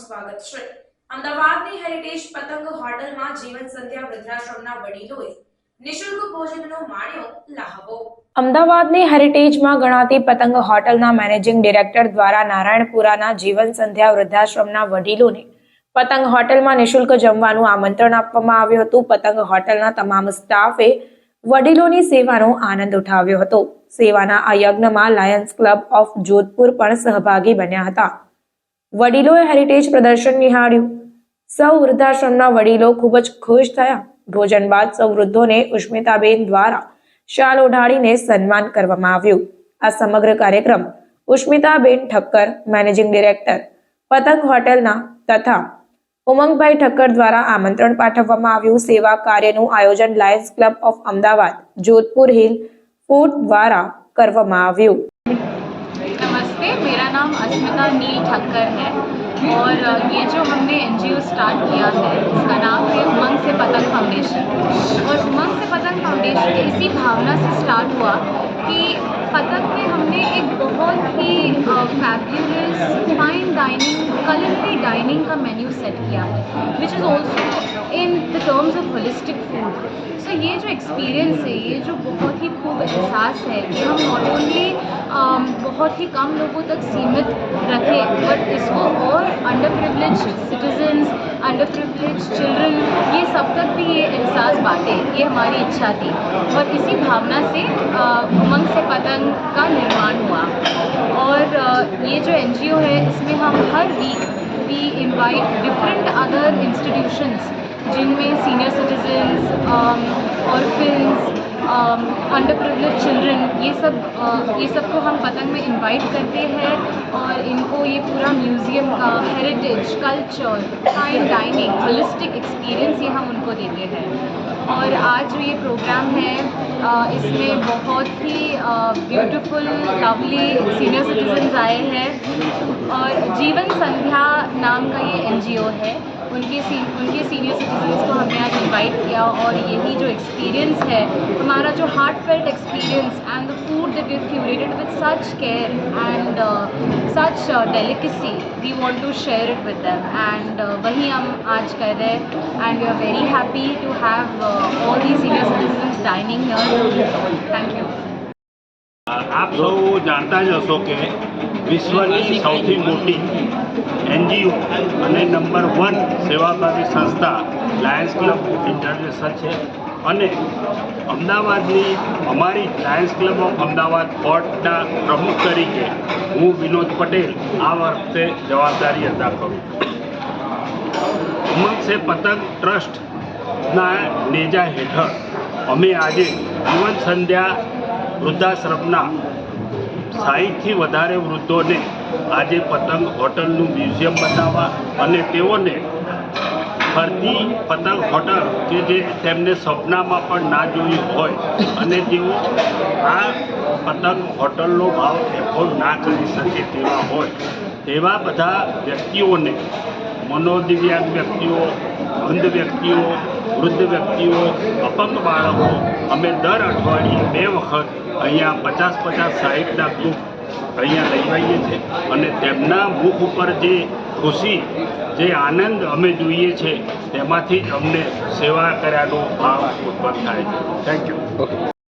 સ્વાગત છે. અમદાવાદની હેરિટેજ પતંગ હોટલમાં જીવન સંધ્યા વૃદ્ધાશ્રમના વડીલોએ અમદાવાદની હેરિટેજમાં ગણાતી પતંગ હોટલના મેનેજિંગ ડિરેક્ટર દ્વારા નારાયણપુરાના જીવન સંધ્યા વૃદ્ધાશ્રમના વડીલોને પતંગ હોટલમાં નિશુલ્ક જમવાનું આમંત્રણ આપવામાં આવ્યું હતું. પતંગ હોટલના તમામ સ્ટાફે વડીલોની સેવાનો આનંદ ઉઠાવ્યો હતો. સેવાના આ યજ્ઞમાં લાયન્સ ક્લબ ઓફ જોધપુર પણ સહભાગી બન્યા હતા. વડીલોએ હેરિટેજ પ્રદર્શન નિહાળ્યું. સૌ વૃદ્ધાશ્રમના વડીલો ખૂબ જ ખુશ થયા. ભોજન બાદ સૌ વૃદ્ધોને ઉષ્મિતાબેન દ્વારા શાલ ઓઢાડીને સન્માન કરવામાં આવ્યું. આ સમગ્ર કાર્યક્રમ ઉષ્મિતાબેન ઠક્કર મેનેજિંગ ડિરેક્ટર પતંગ હોટેલના તથા ઉમંગભાઈ ઠક્કર દ્વારા આમંત્રણ પાઠવવામાં આવ્યું. સેવા કાર્યનું આયોજન Lions Club of Ahmedabad Jodhpur hill food દ્વારા કરવામાં આવ્યું. नाम नील ठक्कर है। और ये जो हमने एनजीओ स्टार्ट किया है, उसका नाम है उमंग से पतंग फाउंडेशन और उमंग से पतंग फाउंडेशन इसी भावना से स्टार्ट हुआ कि पतंग में हमने एक बहुत ही fabulous fine dining culinary dining का मेन्यू सेट किया है which is also in the terms of holistic food so ये जो एक्सपीरियंस है ये जो बहुत ही खूब एहसास है कि हम नॉट ओनली बहुत ही कम लोगों तक सीमित रखें बट इसको और under privilege citizens under privilege children ये सब तक भी ये एहसास बांटे ये हमारी इच्छा थी। और इसी भावना से अ, उमंग से पतंग का निर्माण हुआ। और अ, ये जो NGO है इसमें हम हर week we invite different other institutions जिनमें senior citizens orphans under privilege children ये सब अ, ये सबको हम पतंग में इनवाइट करते हैं और इनको ये पूरा म्यूज़ियम का heritage culture fine dining holistic experience ये हम उनको देते हैं। और आज जो ये प्रोग्राम है इसमें बहुत ही ब्यूटीफुल लवली सीनियर सिटीजन्स आए हैं। और जीवन संध्या नाम का ये एनजीओ है। उनके सी उनके सीनियर सिटीजन्स को हमने आज इनवाइट किया और यही जो एक्सपीरियंस है हमारा जो heartfelt experience and the food that is curated with such care and such delicacy we want to share it with them and वही हम आज कर रहे हैं and we are very happy to have all the senior citizens dining here thank you આપ સૌ જાણતા જ હશો કે વિશ્વની સૌથી મોટી એનજીઓ અને નંબર વન સેવાભાવી સંસ્થા લાયન્સ ક્લબ ઇન્ટરનેશનલ છે. અને અમદાવાદની અમારી લાયન્સ ક્લબ ઓફ અમદાવાદ બોર્ડના પ્રમુખ તરીકે હું વિનોદ પટેલ આ વખતે જવાબદારી અદા કરું ઉમંગ પતંગ ટ્રસ્ટના નેજા હેઠળ. અમે આજે જીવન સંધ્યા વૃદ્ધાશ્રમના સાહીઠથી વધારે વૃદ્ધોને આજે પતંગ હોટલનું મ્યુઝિયમ બનાવવા અને તેઓને ફરતી પતંગ હોટલ કે જે તેમને સપનામાં પણ ના જોયું હોય અને તેઓ આ પતંગ હોટલનો ભાવ એફોર્ડ ના કરી શકે તેવા હોય, તેવા બધા વ્યક્તિઓને મનોદિવ્યાંગ વ્યક્તિઓ, અંધ વ્યક્તિઓ, વૃદ્ધ વ્યક્તિઓ, અપંગ બાળકો, અમે દર અઠવાડિયે બે વખત અહીંયા પચાસ પચાસ સાહીઠના ગ્રુપ અહીંયા લઈ છીએ. અને તેમના મુખ ઉપર જે ખુશી, જે આનંદ અમે જોઈએ છે, તેમાંથી જ અમને સેવા કર્યાનો ભાવ ઉત્પન્ન થાય છે. Thank you